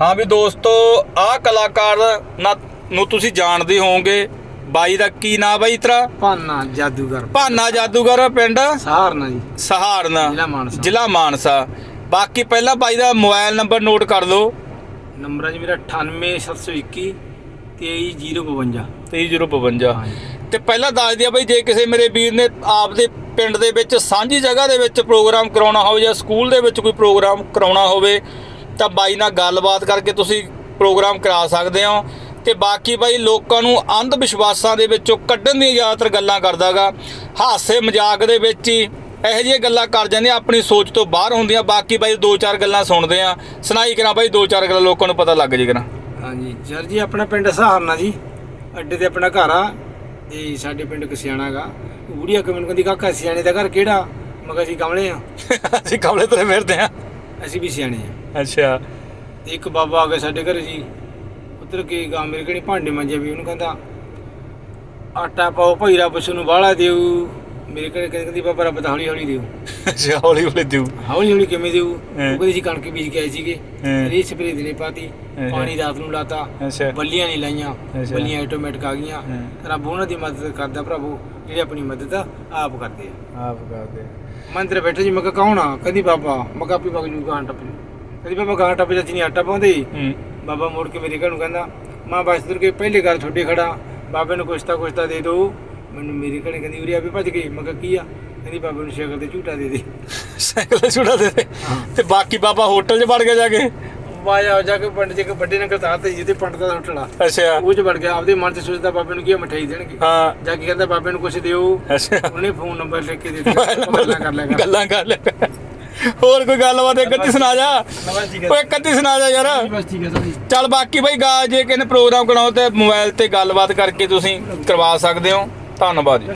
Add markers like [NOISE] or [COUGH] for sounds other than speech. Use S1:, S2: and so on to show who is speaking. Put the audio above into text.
S1: ਹਾਂ ਵੀ ਦੋਸਤੋ ਆਹ ਕਲਾਕਾਰ ਨਾ- ਨੂੰ ਤੁਸੀਂ ਜਾਣਦੇ ਹੋਵੋਗੇ ਬਾਈ ਦਾ ਕੀ ਨਾਂ ਬਾਈ ਤੇਰਾ?
S2: ਭਾਨਾ ਜਾਦੂਗਰ।
S1: ਭਾਨਾ ਜਾਦੂਗਰ ਪਿੰਡ?
S2: ਸਹਾਰਨਾ ਜੀ।
S1: ਸਹਾਰਨਾ
S2: ਜ਼ਿਲ੍ਹਾ ਮਾਨਸਾ।
S1: ਜ਼ਿਲ੍ਹਾ ਮਾਨਸਾ। ਬਾਕੀ ਪਹਿਲਾਂ ਬਾਈ ਦਾ ਮੋਬਾਈਲ ਨੰਬਰ ਨੋਟ ਕਰ ਲਓ।
S2: ਨੰਬਰ ਹੈ ਜੀ ਮੇਰਾ 98721 23052
S1: 23052
S2: ਹਾਂਜੀ।
S1: ਤੇ ਪਹਿਲਾਂ ਦੱਸ ਦਿਆ ਬਈ ਜੇ ਕਿਸੇ ਮੇਰੇ ਵੀਰ ਨੇ ਆਪਦੇ ਪਿੰਡ ਦੇ ਵਿੱਚ ਸਾਂਝੀ ਜਗ੍ਹਾ ਦੇ ਵਿੱਚ ਪ੍ਰੋਗਰਾਮ ਕਰਾਉਣਾ ਹੋਵੇ ਜਾਂ ਸਕੂਲ ਦੇ ਵਿੱਚ ਕੋਈ ਪ੍ਰੋਗਰਾਮ ਕਰਾਉਣਾ ਹੋਵੇ ਤਾਂ ਬਾਈ ਨਾਲ ਗੱਲਬਾਤ ਕਰਕੇ ਤੁਸੀਂ ਪ੍ਰੋਗਰਾਮ ਕਰਾ ਸਕਦੇ ਹੋ। ਤੇ ਬਾਕੀ ਬਾਈ ਲੋਕਾਂ ਨੂੰ ਅੰਧ ਵਿਸ਼ਵਾਸਾਂ ਦੇ ਵਿੱਚੋਂ ਕੱਢਣ ਦੀਆਂ ਜ਼ਿਆਦਾਤਰ ਗੱਲਾਂ ਕਰਦਾਗਾ। ਹਾਸੇ ਮਜ਼ਾਕ ਦੇ ਵਿੱਚ ਹੀ ਇਹੋ ਜਿਹੀਆਂ ਗੱਲਾਂ ਕਰ ਜਾਂਦੇ ਆਪਣੀ ਸੋਚ ਤੋਂ ਬਾਹਰ ਹੁੰਦੀਆਂ। ਬਾਕੀ ਬਾਈ ਦੋ ਚਾਰ ਗੱਲਾਂ ਸੁਣਦੇ ਆ। ਸੁਣਾਈ ਕਰਾਂ ਬਾਈ ਦੋ ਚਾਰ ਗੱਲਾਂ ਲੋਕਾਂ ਨੂੰ ਪਤਾ ਲੱਗ ਜੇ ਕਰਾਂ।
S2: ਹਾਂਜੀ ਸਰ ਜੀ ਆਪਣਾ ਪਿੰਡ ਸਹਾਰਨਾ ਜੀ। ਅੱਡੇ ਤੇ ਆਪਣਾ ਘਰ ਆ। ਤੇ ਸਾਡੇ ਪਿੰਡ ਕਸਿਆਣਾ ਗਾ। ਬੁੜੀਆ ਕਮਨ ਕਹਿੰਦੀ ਕਾਕਾ ਸਿਆਣੇ ਦਾ ਘਰ ਕਿਹੜਾ? ਮੈਂ ਕਿਹਾ ਅਸੀਂ ਕਮਲੇ ਆ। [LAUGHS]
S1: ਅਸੀਂ ਕਮਲੇ ਤੁਰੇ ਫਿਰਦੇ ਆ।
S2: ਅਸੀਂ ਵੀ ਸਿਆਣੇ ਆ।
S1: ਅੱਛਾ।
S2: ਤੇ ਇੱਕ ਬਾਬਾ ਆ ਗਿਆ ਸਾਡੇ ਘਰ ਜੀ। ਉਧਰ ਕੇ ਗਾ ਮੇਰੇ ਕਣੀ ਭਾਂਡੇ ਮਾਂਜੇ ਵੀ ਉਹਨੂੰ ਕਹਿੰਦਾ ਆਟਾ ਪਾਓ ਭਈਰਾ ਪਸ਼ੂ ਨੂੰ ਬਾਹਲਾ ਦਿਓ ਮੇਰੇ ਘਰੇ ਕਹਿੰਦੀ ਬਾਬਾ ਰੱਬ ਤਾਂ ਹੌਲੀ ਹੌਲੀ ਦਿਓ
S1: ਅੱਛਾ ਹੌਲੀ ਹੌਲੀ ਦਿਉ
S2: ਹੌਲੀ ਹੌਲੀ ਕਿਵੇਂ ਦਿਓ। ਉਹ ਕਹਿੰਦੀ ਸੀ ਕਣਕ ਬੀਜ ਕੇ ਆਏ ਸੀਗੇ। ਰੀ ਸਪਰੇ ਦਿਨੇ ਪਾਤੀ। ਪਾਣੀ ਰਾਤ ਨੂੰ ਲਾਤਾ ਬੱਲੀਆਂ ਨਹੀਂ ਲਾਈਆਂ। ਬੱਲੀਆਂ ਆਟੋਮੈਟਿਕ ਆ ਗਈਆਂ। ਰੱਬ ਉਹਨਾਂ ਦੀ ਮਦਦ ਕਰਦਾ ਭਰਾਵੋ ਜਿਹੜੇ ਆਪਣੀ ਮਦਦ ਆਪ ਕਰਦੇ ਆ।
S1: ਆਪ ਕਰਦੇ
S2: ਮੰਦਰ ਬੈਠੇ ਜੀ ਮੈਂ ਕਿਹਾ ਕੌਣ ਆ? ਕਹਿੰਦੀ ਬਾਬਾ। ਮੈਂ ਕਿਹਾ ਆਪੀ ਮਗਜੂ ਗਾਂ ਟੱਪ ਜੂ। ਕਹਿੰਦੀ ਬਾਬਾ ਗਾਂ ਟੱਪ ਜਾ ਚੀਨੀ ਆਟਾ ਪਾਉਂਦੇ
S1: ਹੂੰ।
S2: ਬਾਬਾ ਮੁੜ ਕੇ ਮੇਰੇ ਘਰ ਨੂੰ ਕਹਿੰਦਾ ਮਾਂ ਬਸ ਤੁਰ ਕੇ ਪਹਿਲੇ ਘਰ ਛੋਡੇ ਖੜਾ। ਬਾਬੇ ਨੂੰ ਕੁਛ ਤਾਂ ਕੁਛ ਤਾਂ ਦੇ ਦਿਓ ਮੈਨੂੰ ਮੇਰੇ ਘਰੇ ਕਹਿੰਦੀ ਉਰੇ ਆ ਵੀ ਭੱਜ ਗਈ। ਮੈਂ ਕਿਹਾ ਕੀ ਆ? ਕਹਿੰਦੀ ਬਾਬੇ ਨੂੰ ਸ਼ਕਲ ਤੇ ਝੂਟਾ ਦੇ ਦੇ।
S1: ਸਾਈਕਲ ਤੇ ਛੁੜਾ ਦੇ ਦੇ? ਤੇ ਬਾਕੀ ਬਾਬਾ ਹੋਟਲ 'ਚ ਵੜ ਗਿਆ ਜਾ ਕੇ?
S2: ਵਾਇਆ ਜਾ ਕੇ ਪਿੰਡ ਚ ਇੱਕ ਵੱਡੇ ਨਗਰ ਤਾਂ ਤੇ ਜਿਹਦੇ ਪੰਡਤ ਦਾ ਹੋਟਲ ਆ
S1: ਅੱਛਾ।
S2: ਉਹ ਚ ਵੜ ਗਿਆ ਆਪਦੇ ਮਨ ਚ ਸੋਚਦਾ ਬਾਬੇ ਨੂੰ ਕੀ ਮਠਾਈ ਦੇਣਗੇ।
S1: ਹਾਂ।
S2: ਜਾ ਕੇ ਕਹਿੰਦਾ ਬਾਬੇ ਨੂੰ ਕੁਛ ਦਿਓ।
S1: ਅੱਛਾ।
S2: ਉਹਨੇ ਫੋਨ ਨੰਬਰ ਲਿਖ ਕੇ ਦੇ ਦਿੱਤਾ। ਗੱਲਾਂ ਕਰ ਲਿਆ ਕਰ।
S1: ਗੱਲਾਂ ਕਰ ਲੈ ਹੋਰ ਕੋਈ ਗੱਲਬਾਤ? ਇੱਕ ਅੱਧੀ ਸੁਣਾ ਜਾ।
S2: ਬਸ ਠੀਕ ਹੈ
S1: ਓਏ ਇੱਕ ਅੱਧੀ ਸੁਣਾ ਜਾ ਯਾਰ।
S2: ਬਸ ਠੀਕ ਹੈ ਸਰ
S1: ਚੱਲ ਬਾਕੀ ਬਈ ਗਾ ਜੇ ਕਿਸੇ ਨੇ ਪ੍ਰੋਗਰਾਮ ਕਰਾਉਣਾ ਤੇ ਮੋਬਾਈਲ ਤੇ ਗੱਲਬਾਤ ਕਰਕੇ ਤੁਸੀਂ ਕਰਵਾ ਸਕਦੇ ਹੋ। ਧੰਨਵਾਦ ਜੀ।